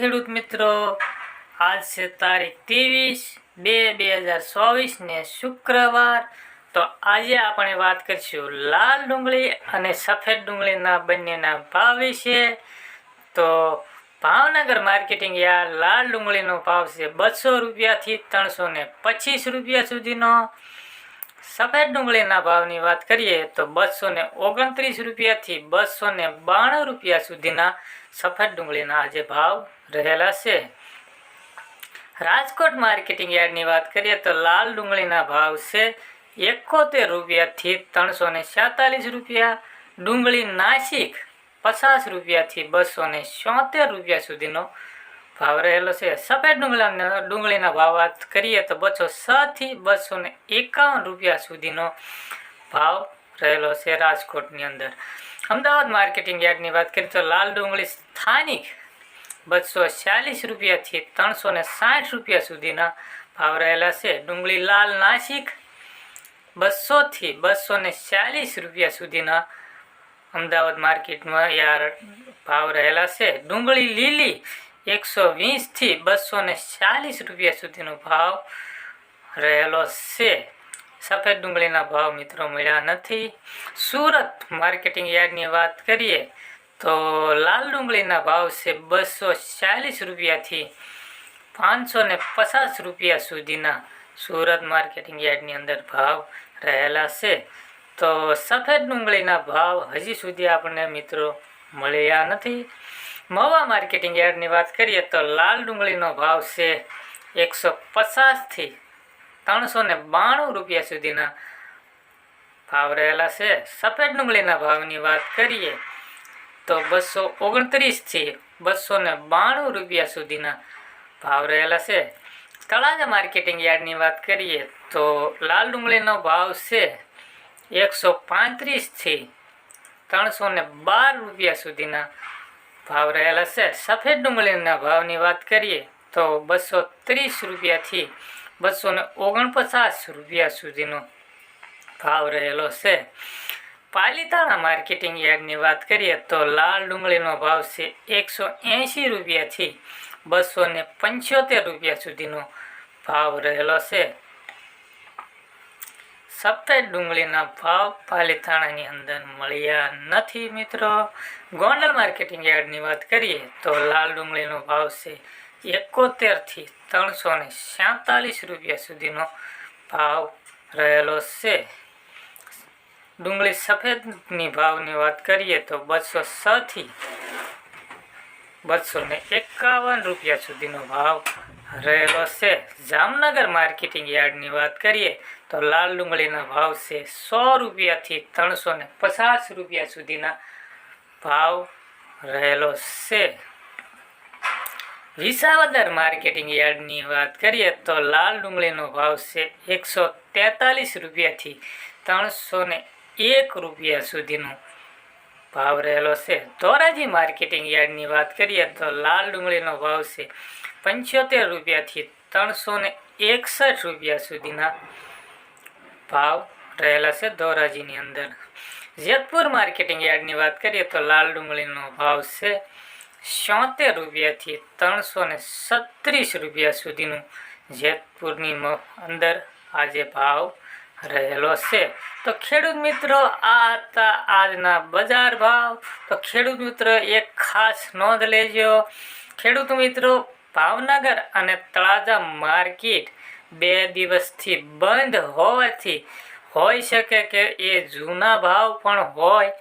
ખેડૂત મિત્રો આજ છે તારીખ ત્રેવીસ બે બે હજાર ચોવીસને શુક્રવાર. તો આજે આપણે વાત કરીશું લાલ ડુંગળી અને સફેદ ડુંગળીના બંનેના ભાવ વિશે. તો ભાવનગર માર્કેટિંગ યાર્ડ લાલ ડુંગળીનો ભાવ છે બસો રૂપિયાથી ત્રણસો ને પચીસ રૂપિયા સુધીનો. સફેદ ડુંગળીના ભાવની વાત કરીએ તો બસો ને ઓગણત્રીસ રૂપિયાથી બસો ને બાણું રૂપિયા સુધીના સફેદ ડુંગળીના આજે ભાવ રહેલા છે. રાજકોટ માર્કેટિંગ યાર્ડની વાત કરીએ તો લાલ ડુંગળીના ભાવ છે એકોતેર રૂપિયાથી ત્રણસો ને છેતાલીસ રૂપિયા, ડુંગળી નાસિક પચાસ રૂપિયાથી બસો ને સોતેર રૂપિયા સુધીનો ભાવ રહેલો છે. સફેદ ડુંગળીના ડુંગળીના ભાવ વાત કરીએ તો બસો છ થી બસો એકાવન રૂપિયા સુધીનો ભાવ રહેલો છે રાજકોટની અંદર. અમદાવાદ માર્કેટિંગ યાર્ડની વાત કરીએ તો લાલ ડુંગળી સ્થાનિક બસો ચાલીસ રૂપિયાથી ત્રણસો ને સાઠ રૂપિયા સુધીના ભાવ રહેલા છે. ડુંગળી લાલ નાસિક બસોથી બસો ને ચાલીસ રૂપિયા સુધીના અમદાવાદ માર્કેટમાં યાર ભાવ રહેલા છે. ડુંગળી લીલી એકસો વીસથી બસો ને ચાલીસ રૂપિયા સુધીનો ભાવ રહેલો છે. સફેદ ડુંગળીના ભાવ મિત્રો મળ્યા નથી. સુરત માર્કેટિંગ યાર્ડની વાત કરીએ તો લાલ ડુંગળીના ભાવ છે બસો ચાલીસ રૂપિયાથી પાંચસો ને પચાસ રૂપિયા સુધીના સુરત માર્કેટિંગ યાર્ડની અંદર ભાવ રહેલા છે. તો સફેદ ડુંગળીના ભાવ હજી સુધી આપણને મિત્રો મળ્યા નથી. મવા માર્કેટિંગ યાર્ડની વાત કરીએ તો લાલ ડુંગળીનો ભાવ છે એકસો પચાસથી ત્રણસો ને બાણું રૂપિયા સુધીના ભાવ રહેલા છે. સફેદ ડુંગળીના ભાવની વાત કરીએ તો બસો ઓગણત્રીસથી બસો ને બાણું રૂપિયા સુધીના ભાવ રહેલા છે. તળાજા માર્કેટિંગ યાર્ડની વાત કરીએ તો લાલ ડુંગળીનો ભાવ છે એકસો પાંત્રીસથી ત્રણસો ને બાર રૂપિયા સુધીના ભાવ રહેલા છે સફેદ ડુંગળીના ભાવની વાત કરીએ તો બસો ત્રીસ રૂપિયાથી બસો ને ઓગણપચાસ રૂપિયા સુધીનો ભાવ રહેલો છે. પાલીતાણા માર્કેટિંગ યાર્ડની વાત કરીએ તો લાલ ડુંગળીનો ભાવ છે એકસો એંશી રૂપિયાથી બસો ને પંચોતેર રૂપિયા સુધીનો ભાવ રહેલો છે. સફેદ ડુંગળીના ભાવ પાલીતાણાની અંદર મળ્યા નથી મિત્રો. ગોંડલ માર્કેટિંગ યાર્ડની વાત કરીએ તો લાલ ડુંગળીનો ભાવ છે એકોતેરથી ત્રણસો ને સાતાલીસ રૂપિયા સુધીનો ભાવ રહેલો છે. ડુંગળી સફેદની ભાવની વાત કરીએ તો બસો છથી બસો ને એકાવન રૂપિયા સુધીનો ભાવ રહેલો છે. જામનગર માર્કેટિંગ યાર્ડની વાત કરીએ, તો લાલ ડુંગળીના ભાવ છે સો રૂપિયાથી ત્રણસો ને પચાસ રૂપિયા સુધીના ભાવ રહેલો છે. વિસાવદર માર્કેટિંગ યાર્ડની વાત કરીએ, તો લાલ ડુંગળીનો ભાવ છે એકસો તેતાલીસ રૂપિયાથી ત્રણસો ને એક રૂપિયા સુધીનો ભાવ રહેલો છે. ધોરાજી માર્કેટિંગ યાર્ડની વાત કરીએ, તો લાલ ડુંગળીનો ભાવ છે પંચોતેર રૂપિયાથી ત્રણસો ને એકસઠ રૂપિયા સુધીના ભાવ રહેલા છે ધોરાજીની અંદર. જેતપુર માર્કેટિંગ યાર્ડની વાત કરીએ તો લાલ ડુંગળીનો ભાવ છે છોતેર રૂપિયાથી ત્રણસો ને છત્રીસ રૂપિયા સુધીનું. જેતપુરની અંદર આજે ભાવ રહેલો છે. તો ખેડૂત મિત્રો, આ હતા આજના બજાર ભાવ. તો ખેડૂત મિત્રો, એક ખાસ નોંધ લેજો. ખેડૂત મિત્રો ભાવનગર અને તળાજા માર્કેટ બે દિવસથી બંધ હોવાથી હોઈ શકે કે એ જૂના ભાવ પણ હોય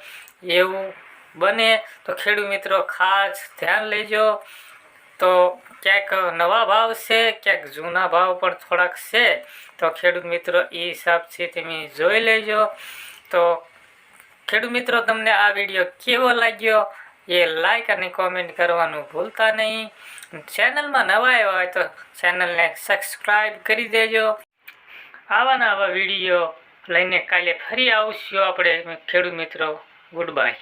એવું બને. તો ખેડૂત મિત્રો, ખાસ ધ્યાન લેજો. તો ક્યાંક નવા ભાવ છે, ક્યાંક જૂના ભાવ પણ થોડાક છે. તો ખેડૂત મિત્રો, એ હિસાબથી તમે જોઈ લેજો. તો ખેડૂત મિત્રો, તમને આ વીડિયો કેવો લાગ્યો? એ લાઈક અને કોમેન્ટ કરવાનું ભૂલતા નહીં. ચેનલમાં નવા આવ્યા હોય તો ચેનલને સબસ્ક્રાઈબ કરી દેજો. આવા નવા વીડિયો લઈને કાલે ફરી આવશું આપણે ખેડૂત મિત્રો. Good bye